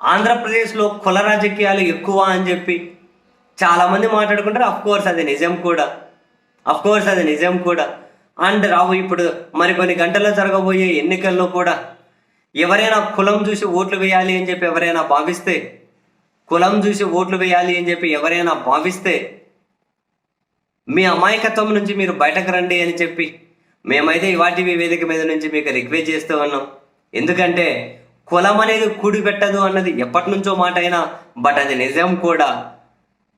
ఆంధ్రప్రదేశ్లో కుల రాజకీయాలు ఎక్కువ అని చెప్పి చాలామంది మాట్లాడుకుంటారు. అఫ్ కోర్స్ అది నిజం కూడా. అఫ్ కోర్స్ అది నిజం కూడా. అండ్ రావు ఇప్పుడు మరికొన్ని గంటల్లో జరగబోయే ఎన్నికల్లో కూడా ఎవరైనా కులం చూసి ఓట్లు వేయాలి అని చెప్పి ఎవరైనా భావిస్తే కులం చూసి ఓట్లు వేయాలి అని చెప్పి ఎవరైనా భావిస్తే మీ అమాయకత్వం నుంచి మీరు బయటకు రండి అని చెప్పి మేమైతే ఇవాటి వేదిక మీద నుంచి మీకు రిక్వెస్ట్ చేస్తూ ఉన్నాం. ఎందుకంటే కులం అనేది కూడి పెట్టదు అన్నది ఎప్పటి నుంచో మాట అయినా బట్ అది నిజం కూడా.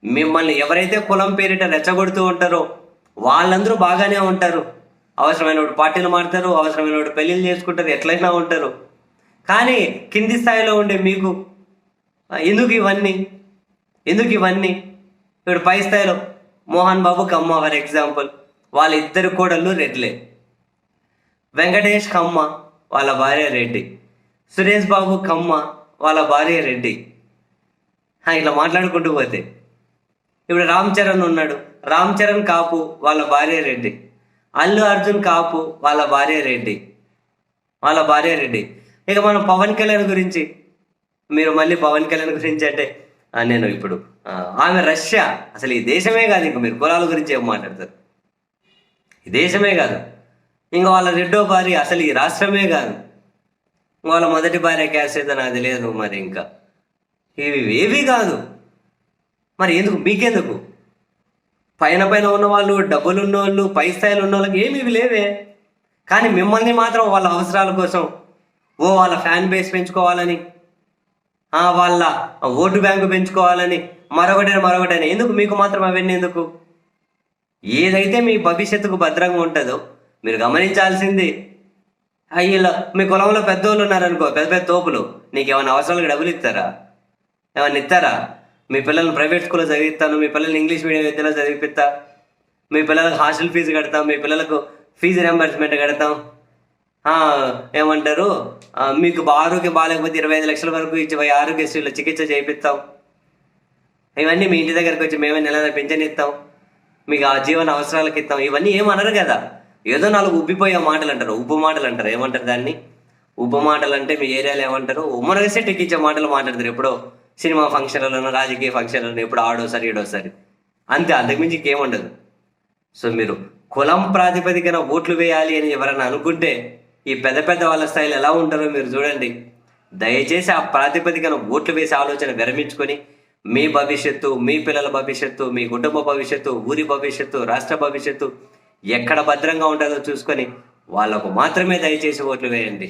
మిమ్మల్ని ఎవరైతే కులం పేరిట రెచ్చగొడుతూ ఉంటారో వాళ్ళందరూ బాగానే ఉంటారు. అవసరమైన పార్టీలు మారుతారు అవసరమైన పెళ్ళిళ్ళు చేసుకుంటారు ఎట్లయినా ఉంటారు. కానీ కింది స్థాయిలో ఉండే మీకు ఎందుకు ఇవన్నీ? ఎందుకు ఇవన్నీ? ఇప్పుడు పై స్థాయిలో మోహన్ బాబు కమ్మ ఫర్ ఎగ్జాంపుల్. వాళ్ళ ఇద్దరు కోడళ్ళు రెడ్లే. వెంకటేష్ కమ్మ వాళ్ళ భార్య రెడ్డి. సురేష్ బాబు కమ్మ వాళ్ళ భార్య రెడ్డి. ఇలా మాట్లాడుకుంటూ పోతే. ఇప్పుడు రామ్ చరణ్ ఉన్నాడు. రామ్ చరణ్ కాపు వాళ్ళ భార్య రెడ్డి. అల్లు అర్జున్ కాపు వాళ్ళ భార్య రెడ్డి. వాళ్ళ భార్య రెడ్డి. ఇక మనం పవన్ కళ్యాణ్ గురించి మీరు మళ్ళీ పవన్ కళ్యాణ్ గురించి అంటే నేను ఇప్పుడు ఆమె రష్యా. అసలు ఈ దేశమే కాదు ఇంక మీరు కులాల గురించి ఏం మాట్లాడతారు? ఈ దేశమే కాదు. ఇంకా వాళ్ళ రెండో భార్య అసలు ఈ రాష్ట్రమే కాదు. వాళ్ళ మొదటి భార్య క్యాష్ అయితే నాకు తెలియదు మరి ఇంకా. ఇవి ఏవి కాదు. మరి ఎందుకు? మీకెందుకు? పైన పైన ఉన్నవాళ్ళు డబ్బులు ఉన్నవాళ్ళు పై స్థాయిలో ఉన్న వాళ్ళకి ఏమి ఇవి లేవే. కానీ మిమ్మల్ని మాత్రం వాళ్ళ అవసరాల కోసం ఓ వాళ్ళ ఫ్యాన్ బేస్ పెంచుకోవాలని వాళ్ళ ఓటు బ్యాంకు పెంచుకోవాలని మరొకటైనా మరొకటైనా ఎందుకు? మీకు మాత్రం అవన్నీ ఎందుకు? ఏదైతే మీ భవిష్యత్తుకు భద్రంగా ఉంటుందో మీరు గమనించాల్సింది అయ్యిలో మీ కులంలో పెద్దోళ్ళు ఉన్నారనుకో పెద్ద పెద్ద తోపులు. నీకు ఏమైనా అవసరాలకు డబ్బులు ఇస్తారా? ఏమైనా ఇస్తారా? మీ పిల్లల్ని ప్రైవేట్ స్కూల్లో చదివిస్తాను మీ పిల్లల్ని ఇంగ్లీష్ మీడియం విద్యలో చదివిపిస్తా మీ పిల్లలకు హాస్టల్ ఫీజు కడతాం మీ పిల్లలకు ఫీజు రియంబర్స్మెంట్ కడతాం. ఏమంటారు? మీకు ఆరోగ్యం బాగాలేకపోతే ఇరవై ఐదు లక్షల వరకు ఇచ్చి పోయి ఆరోగ్యశ్రీలో చికిత్స చేయిస్తాం ఇవన్నీ మీ ఇంటి దగ్గరకు వచ్చి మేమే నెల పింఛన్ ఇస్తాం. మీకు ఆ జీవన అవసరాలకు ఇస్తాం. ఇవన్నీ ఏమనరు కదా. ఏదో నాలుగు ఉబ్బిపోయే మాటలు అంటారు ఉప్పు మాటలు అంటారు ఏమంటారు దాన్ని? ఉబ్బ మాటలు అంటే మీ ఏరియాలో ఏమంటారు? ఉమ్మనగసే టెక్కించే మాటలు మాట్లాడతారు ఎప్పుడో. సినిమా ఫంక్షన్లను రాజకీయ ఫంక్షన్లను ఎప్పుడు ఆడోసారి ఏడోసారి అంతే అంతకుమించి ఇంకేముండదు. సో మీరు కులం ప్రాతిపదికన ఓట్లు వేయాలి అని ఎవరైనా అనుకుంటే ఈ పెద్ద పెద్ద వాళ్ళ స్థాయిలో ఎలా ఉంటారో మీరు చూడండి. దయచేసి ఆ ప్రాతిపదికన ఓట్లు వేసే ఆలోచన విరమించుకొని మీ భవిష్యత్తు మీ పిల్లల భవిష్యత్తు మీ కుటుంబ భవిష్యత్తు ఊరి భవిష్యత్తు రాష్ట్ర భవిష్యత్తు ఎక్కడ భద్రంగా ఉంటుందో చూసుకొని వాళ్ళకు మాత్రమే దయచేసి ఓట్లు వేయండి.